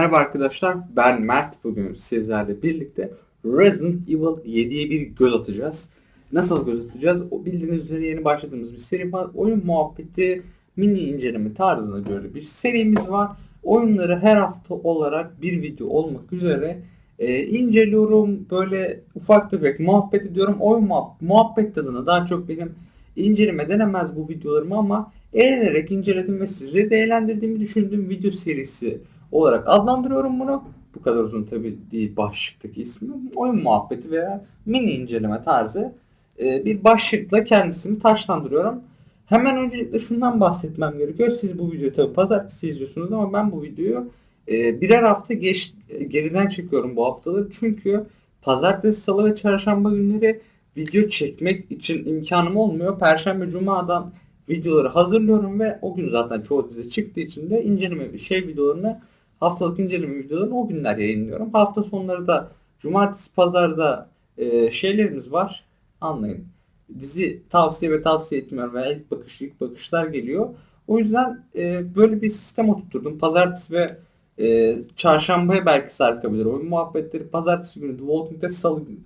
Merhaba arkadaşlar, ben Mert. Bugün sizlerle birlikte Resident Evil 7'ye bir göz atacağız. Nasıl göz atacağız? O bildiğiniz üzere yeni başladığımız bir seri var. Oyun muhabbeti, mini inceleme tarzına göre bir serimiz var. Oyunları her hafta olarak bir video olmak üzere e, inceliyorum. Böyle ufak tefek muhabbet ediyorum. Oyun muhabbet, muhabbet tadına daha çok benim inceleme denemez bu videolarımı ama eğlenerek inceledim ve sizleri de eğlendirdiğimi düşündüğüm video serisi olarak adlandırıyorum bunu. Bu kadar uzun tabi değil başlıktaki ismi. Oyun muhabbeti veya mini inceleme tarzı e, bir başlıkla kendisini taşlandırıyorum. Hemen öncelikle şundan bahsetmem gerekiyor. Siz bu videoyu tabi pazartesi izliyorsunuz ama ben bu videoyu e, birer hafta geç, geriden çekiyorum bu haftaları. Çünkü pazartesi, salı ve çarşamba günleri video çekmek için imkanım olmuyor. Perşembe, cumadan videoları hazırlıyorum ve o gün zaten çoğu dizi çıktığı için de inceleme şey videolarını haftalık inceleme videolarını o günler yayınlıyorum. Hafta sonları da cumartesi pazarda e, şeylerimiz var. Anlayın. Dizi tavsiye ve tavsiye etmiyorum veya ilk bakış ilk bakışlar geliyor. O yüzden e, böyle bir sistem oturtturdum. Pazartesi ve e, çarşambaya belki sarkabilir oyun muhabbetleri. Pazartesi günü The Walking Dead, salı günü.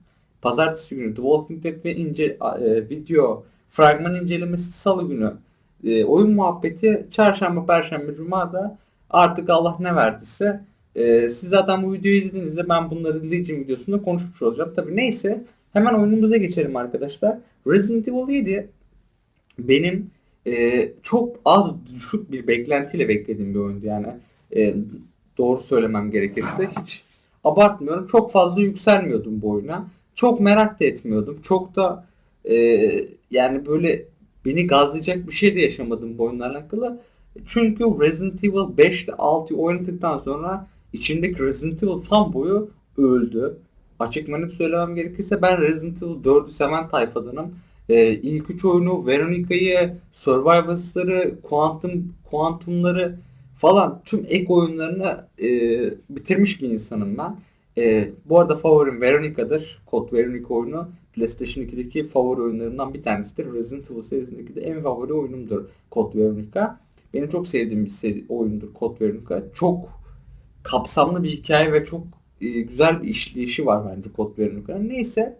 Pazartesi günü The Walking Dead ve ince e, video fragman incelemesi salı günü. E, oyun muhabbeti çarşamba, perşembe, cuma da artık Allah ne verdiyse e, siz zaten bu videoyu izlediğinizde ben bunları Legion videosunda konuşmuş olacağım. Tabi neyse hemen oyunumuza geçelim arkadaşlar. Resident Evil 7 benim e, çok az düşük bir beklentiyle beklediğim bir oyundu yani. E, doğru söylemem gerekirse hiç abartmıyorum. Çok fazla yükselmiyordum bu oyuna. Çok merak da etmiyordum. Çok da e, yani böyle beni gazlayacak bir şey de yaşamadım bu oyunlarla alakalı. Çünkü Resident Evil 5 ile 6'yı oynadıktan sonra içindeki Resident Evil fanboyu öldü. Açık net söylemem gerekirse ben Resident Evil 4'ü seven tayfadanım. Ee, ilk üç oyunu Veronica'yı, Survivors'ları, Quantum, Quantum'ları falan tüm ek oyunlarını e, bitirmiş bir insanım ben. E, bu arada favorim Veronica'dır. Code Veronica oyunu PlayStation 2'deki favori oyunlarından bir tanesidir. Resident Evil serisindeki de en favori oyunumdur Code Veronica. Benim çok sevdiğim bir seri, oyundur Code Veronica. Çok kapsamlı bir hikaye ve çok e, güzel bir işleyişi var bence Code Veronica'nın. Neyse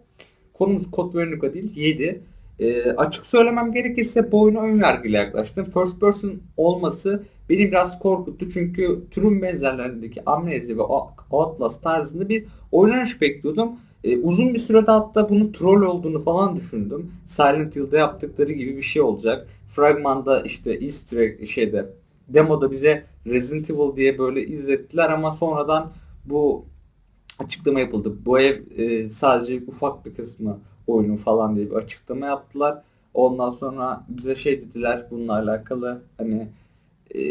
konumuz Code Veronica değil 7. E, açık söylemem gerekirse bu oyuna ön yargıyla yaklaştım. First person olması beni biraz korkuttu çünkü türün benzerlerindeki Amnesia ve Outlast tarzında bir oynanış bekliyordum. E, uzun bir sürede hatta bunun troll olduğunu falan düşündüm. Silent Hill'de yaptıkları gibi bir şey olacak fragmanda işte easter egg şeyde demoda bize Resident Evil diye böyle izlettiler ama sonradan bu açıklama yapıldı. Bu ev e, sadece ufak bir kısmı oyunun falan diye bir açıklama yaptılar. Ondan sonra bize şey dediler bununla alakalı hani e,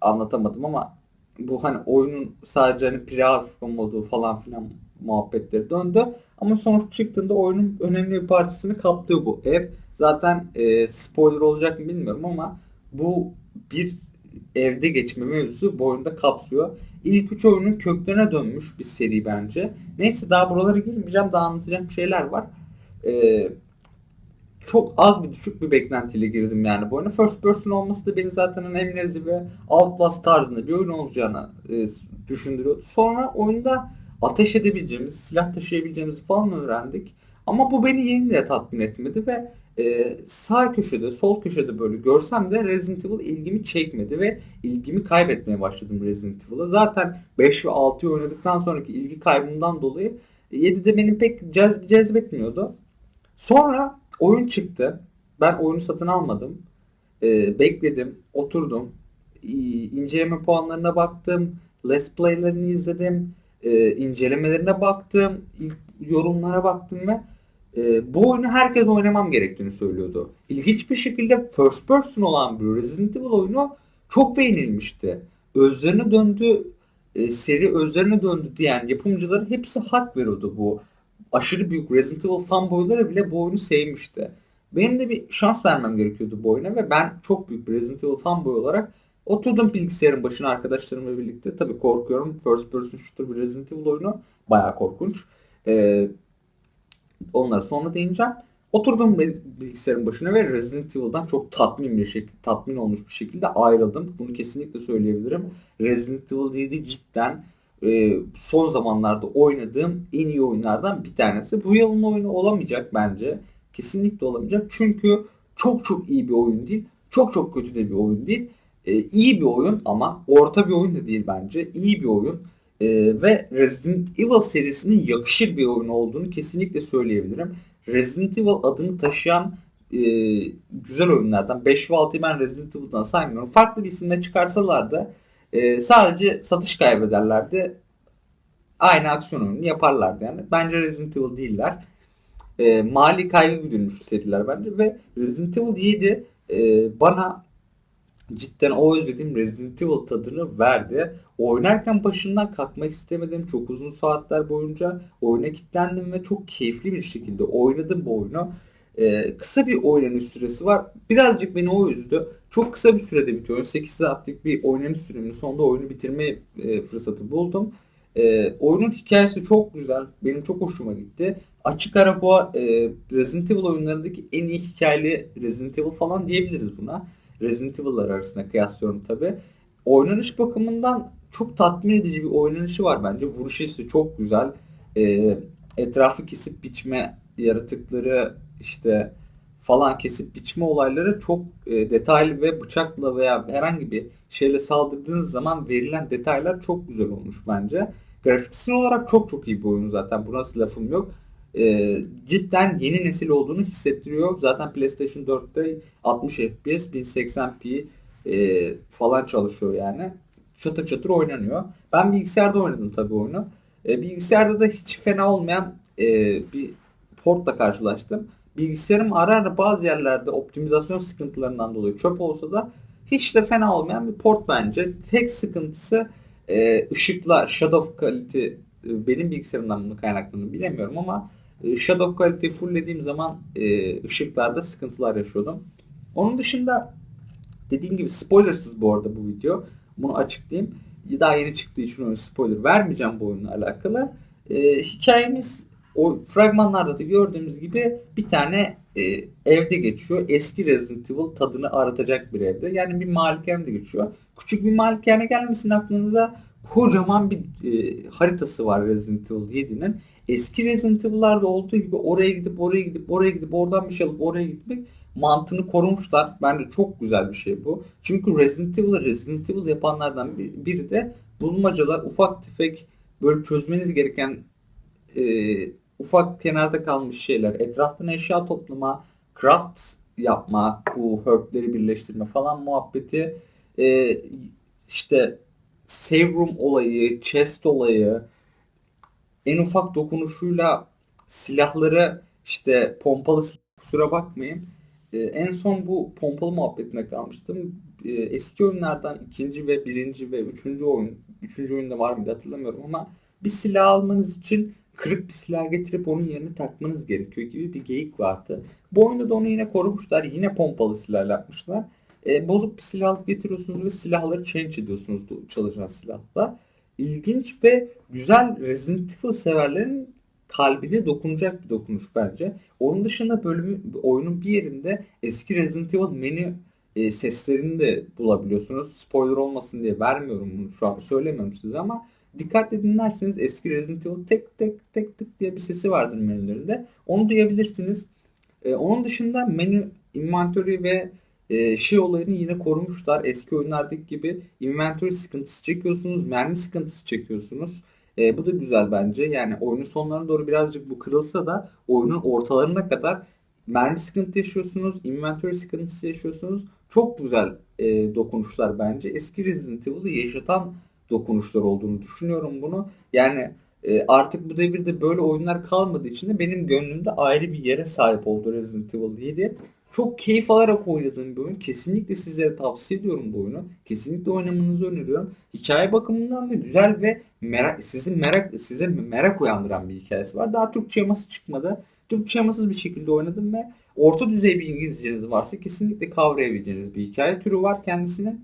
anlatamadım ama bu hani oyunun sadece hani pre modu falan filan muhabbetleri döndü. Ama sonuç çıktığında oyunun önemli bir parçasını kaplıyor bu ev. Zaten e, spoiler olacak mı bilmiyorum ama bu bir evde geçme mevzusu bu oyunda kapsıyor. İlk üç oyunun köklerine dönmüş bir seri bence. Neyse daha buralara girmeyeceğim. Daha anlatacağım şeyler var. Ee, çok az bir düşük bir beklentiyle girdim yani bu oyuna. First person olması da beni zaten Amnesia ve Outlast tarzında bir oyun olacağını e, düşündürüyordu. Sonra oyunda ateş edebileceğimiz, silah taşıyabileceğimizi falan öğrendik. Ama bu beni yeni de tatmin etmedi ve e, sağ köşede, sol köşede böyle görsem de Resident Evil ilgimi çekmedi ve ilgimi kaybetmeye başladım Resident Evil'a. Zaten 5 ve 6'yı oynadıktan sonraki ilgi kaybından dolayı 7'de beni pek cez cezbetmiyordu. Sonra oyun çıktı. Ben oyunu satın almadım. E, bekledim, oturdum. E, inceleme puanlarına baktım. Let's Play'lerini izledim. E, incelemelerine baktım. ilk yorumlara baktım ve e, bu oyunu herkes oynamam gerektiğini söylüyordu. İlginç bir şekilde first person olan bir Resident Evil oyunu çok beğenilmişti. Özlerine döndü, e, seri özlerine döndü diyen yapımcıların hepsi hak veriyordu bu. Aşırı büyük Resident Evil fanboyları bile bu oyunu sevmişti. Benim de bir şans vermem gerekiyordu bu oyuna ve ben çok büyük bir Resident Evil fanboy olarak oturdum bilgisayarın başına arkadaşlarımla birlikte. Tabii korkuyorum. First person shooter bir Resident Evil oyunu. Bayağı korkunç. Ee, Onları sonra değineceğim. Oturdum bil- bilgisayarın başına ve Resident Evil'dan çok tatmin bir şekilde, tatmin olmuş bir şekilde ayrıldım. Bunu kesinlikle söyleyebilirim. Resident Evil 7 cidden e, son zamanlarda oynadığım en iyi oyunlardan bir tanesi. Bu yılın oyunu olamayacak bence. Kesinlikle olamayacak. Çünkü çok çok iyi bir oyun değil. Çok çok kötü de bir oyun değil. E, iyi bir oyun ama orta bir oyun da değil bence. İyi bir oyun. E, ve Resident Evil serisinin yakışır bir oyun olduğunu kesinlikle söyleyebilirim. Resident Evil adını taşıyan e, güzel oyunlardan 5 ve 6'yı ben Resident Evil'dan saymıyorum. Farklı bir isimle çıkarsalar da e, sadece satış kaybederlerdi. Aynı aksiyon oyunu yaparlardı yani. Bence Resident Evil değiller. E, mali kaygı güdülmüş seriler bence ve Resident Evil 7 e, bana cidden o özlediğim Resident Evil tadını verdi. Oynarken başından kalkmak istemedim. Çok uzun saatler boyunca oyuna kilitlendim ve çok keyifli bir şekilde oynadım bu oyunu. Ee, kısa bir oynanış süresi var. Birazcık beni o üzdü. Çok kısa bir sürede bitiyor. 8 saatlik bir oynanış süremin sonunda oyunu bitirme e, fırsatı buldum. Ee, oyunun hikayesi çok güzel. Benim çok hoşuma gitti. Açık ara bu e, Resident Evil oyunlarındaki en iyi hikayeli Resident Evil falan diyebiliriz buna. Resident Evil'lar arasında kıyaslıyorum tabi. Oynanış bakımından çok tatmin edici bir oynanışı var bence. Vuruş hissi çok güzel. Ee, etrafı kesip biçme yaratıkları işte falan kesip biçme olayları çok e, detaylı ve bıçakla veya herhangi bir şeyle saldırdığınız zaman verilen detaylar çok güzel olmuş bence. Grafiksel olarak çok çok iyi bir oyun zaten. Buna lafım yok. Ee, cidden yeni nesil olduğunu hissettiriyor. Zaten PlayStation 4'te 60 FPS, 1080p e, falan çalışıyor yani. Çatır çatır oynanıyor. Ben bilgisayarda oynadım tabii oyunu. E, bilgisayarda da hiç fena olmayan e, bir portla karşılaştım. Bilgisayarım ara ara bazı yerlerde optimizasyon sıkıntılarından dolayı çöp olsa da hiç de fena olmayan bir port bence. Tek sıkıntısı e, ışıkla shadow quality e, benim bilgisayarımdan bunu kaynaklandığını bilemiyorum ama e, shadow quality'yi fulllediğim zaman e, ışıklarda sıkıntılar yaşıyordum. Onun dışında dediğim gibi spoilersız bu arada bu video. Bunu açıklayayım. Daha yeni çıktığı için oyun spoiler vermeyeceğim bu oyunla alakalı. E, hikayemiz o fragmanlarda da gördüğümüz gibi bir tane e, evde geçiyor. Eski Resident Evil tadını aratacak bir evde. Yani bir malikanede geçiyor. Küçük bir malikane gelmesin aklınıza kocaman bir e, haritası var Resident Evil 7'nin. Eski Resident Evil'larda olduğu gibi oraya gidip oraya gidip oraya gidip oradan bir şey alıp oraya gitmek mantığını korumuşlar. Bence çok güzel bir şey bu. Çünkü Resident Evil'ı Resident Evil yapanlardan biri de bulmacalar ufak tefek böyle çözmeniz gereken e, ufak kenarda kalmış şeyler. Etraftan eşya toplama, craft yapma, bu herb'leri birleştirme falan muhabbeti. E, işte save room olayı, chest olayı, en ufak dokunuşuyla silahları işte pompalı kusura bakmayın. Ee, en son bu pompalı muhabbetine kalmıştım. Ee, eski oyunlardan ikinci ve birinci ve üçüncü oyun, üçüncü oyunda var mıydı hatırlamıyorum ama bir silah almanız için kırık bir silah getirip onun yerine takmanız gerekiyor gibi bir geyik vardı. Bu oyunda da onu yine korumuşlar. Yine pompalı silah yapmışlar. Ee, bozuk bir silah alıp getiriyorsunuz ve silahları change ediyorsunuz çalışan silahla ilginç ve güzel Resident Evil severlerin kalbine dokunacak bir dokunuş bence. Onun dışında bölümü oyunun bir yerinde eski Resident Evil menü e, seslerini de bulabiliyorsunuz. Spoiler olmasın diye vermiyorum bunu şu an söylemiyorum size ama dikkatli dinlerseniz eski Resident Evil tek tek tek tık diye bir sesi vardır menülerinde. Onu duyabilirsiniz. E, onun dışında menü, inventory ve e, şey olayını yine korumuşlar. Eski oyunlardaki gibi inventory sıkıntısı çekiyorsunuz, mermi sıkıntısı çekiyorsunuz. E, bu da güzel bence. Yani oyunun sonlarına doğru birazcık bu kırılsa da oyunun ortalarına kadar mermi sıkıntı yaşıyorsunuz, inventory sıkıntısı yaşıyorsunuz. Çok güzel e, dokunuşlar bence. Eski Resident Evil'ı yaşatan dokunuşlar olduğunu düşünüyorum bunu. Yani e, artık bu devirde böyle oyunlar kalmadığı için de benim gönlümde ayrı bir yere sahip oldu Resident Evil 7. Çok keyif alarak oynadığım bir oyun. Kesinlikle sizlere tavsiye ediyorum bu oyunu. Kesinlikle oynamanızı öneriyorum. Hikaye bakımından da güzel ve merak, sizin merak size merak uyandıran bir hikayesi var. Daha Türkçe yaması çıkmadı. Türkçe yamasız bir şekilde oynadım ve orta düzey bir İngilizceniz varsa kesinlikle kavrayabileceğiniz bir hikaye türü var kendisine.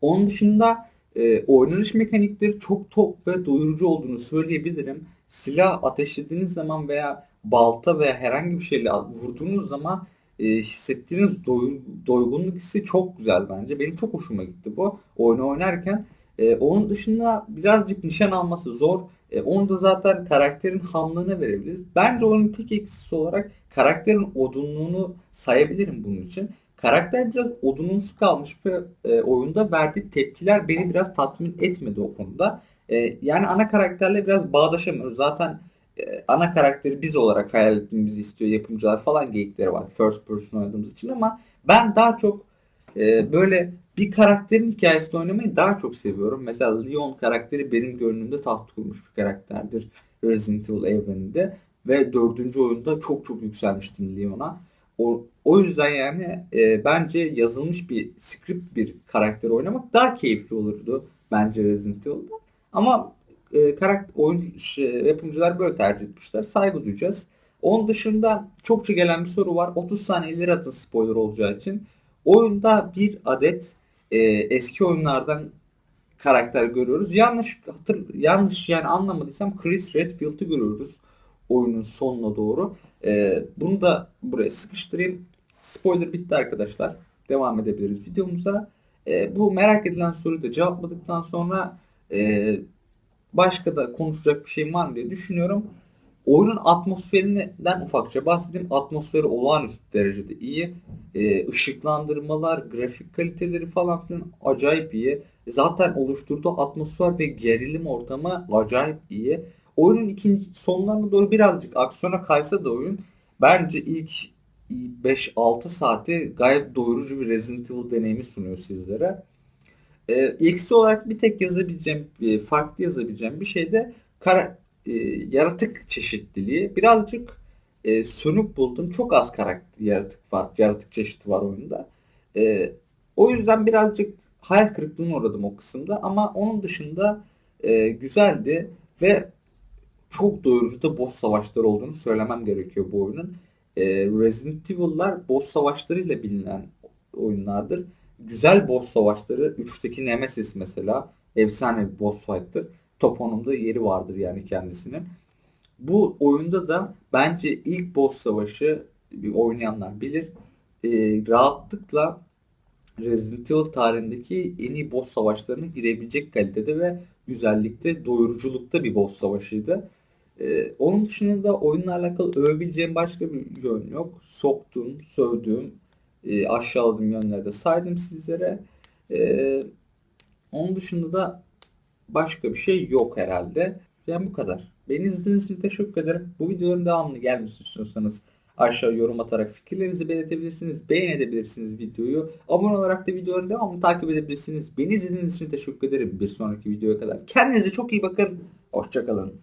Onun dışında e, oynanış mekanikleri çok top ve doyurucu olduğunu söyleyebilirim. silah ateşlediğiniz zaman veya balta veya herhangi bir şeyle vurduğunuz zaman e, hissettiğiniz doy- doygunluk hissi çok güzel bence. Benim çok hoşuma gitti bu oyunu oynarken. E, onun dışında birazcık nişan alması zor. E, onu da zaten karakterin hamlığına verebiliriz. Bence onun tek eksisi olarak karakterin odunluğunu sayabilirim bunun için. Karakter biraz odunumsu kalmış ve e, oyunda verdiği tepkiler beni biraz tatmin etmedi o konuda. E, yani ana karakterle biraz bağdaşamıyoruz. Zaten ana karakteri biz olarak hayal ettiğimizi istiyor yapımcılar falan geyikleri var first person oynadığımız için ama ben daha çok e, böyle bir karakterin hikayesini oynamayı daha çok seviyorum. Mesela Leon karakteri benim gönlümde taht kurmuş bir karakterdir Resident Evil evreninde ve dördüncü oyunda çok çok yükselmiştim Leon'a. O, o yüzden yani e, bence yazılmış bir script bir karakter oynamak daha keyifli olurdu bence Resident Evil'da. Ama e, karakter oyun şey, yapımcılar böyle tercih etmişler. Saygı duyacağız. Onun dışında çokça gelen bir soru var. 30 saniye ileri atın spoiler olacağı için. Oyunda bir adet e, eski oyunlardan karakter görüyoruz. Yanlış hatır, yanlış yani anlamadıysam Chris Redfield'ı görüyoruz oyunun sonuna doğru. E, bunu da buraya sıkıştırayım. Spoiler bitti arkadaşlar. Devam edebiliriz videomuza. E, bu merak edilen soruyu da cevapladıktan sonra e, başka da konuşacak bir şeyim var mı diye düşünüyorum. Oyunun atmosferinden ufakça bahsedeyim. Atmosferi olağanüstü derecede iyi. Ee, ışıklandırmalar, grafik kaliteleri falan filan acayip iyi. Zaten oluşturduğu atmosfer ve gerilim ortamı acayip iyi. Oyunun ikinci sonlarına doğru birazcık aksiyona kaysa da oyun bence ilk 5-6 saati gayet doyurucu bir Resident Evil deneyimi sunuyor sizlere. E, eksi olarak bir tek yazabileceğim, e, farklı yazabileceğim bir şey de kara, e, yaratık çeşitliliği. Birazcık e, sönük buldum. Çok az karakter yaratık var, yaratık çeşidi var oyunda. E, o yüzden birazcık hayal kırıklığına uğradım o kısımda. Ama onun dışında e, güzeldi ve çok doyurucu da boss savaşları olduğunu söylemem gerekiyor bu oyunun. E, Resident Evil'lar boss savaşlarıyla bilinen oyunlardır güzel boss savaşları 3'teki Nemesis mesela efsane bir boss fight'tır. Toponumda yeri vardır yani kendisinin. Bu oyunda da bence ilk boss savaşı oynayanlar bilir. E, rahatlıkla Resident Evil tarihindeki en iyi boss savaşlarına girebilecek kalitede ve güzellikte, doyuruculukta bir boss savaşıydı. Ee, onun dışında da oyunla alakalı övebileceğim başka bir yön yok. Soktuğum, sövdüğüm, e, aşağıladığım yönlerde saydım sizlere. E, onun dışında da başka bir şey yok herhalde. Yani bu kadar. Beni izlediğiniz için teşekkür ederim. Bu videoların devamını gelmesini istiyorsanız aşağı yorum atarak fikirlerinizi belirtebilirsiniz. Beğenebilirsiniz videoyu. Abone olarak da videoların devamını takip edebilirsiniz. Beni izlediğiniz için teşekkür ederim. Bir sonraki videoya kadar. Kendinize çok iyi bakın. Hoşçakalın.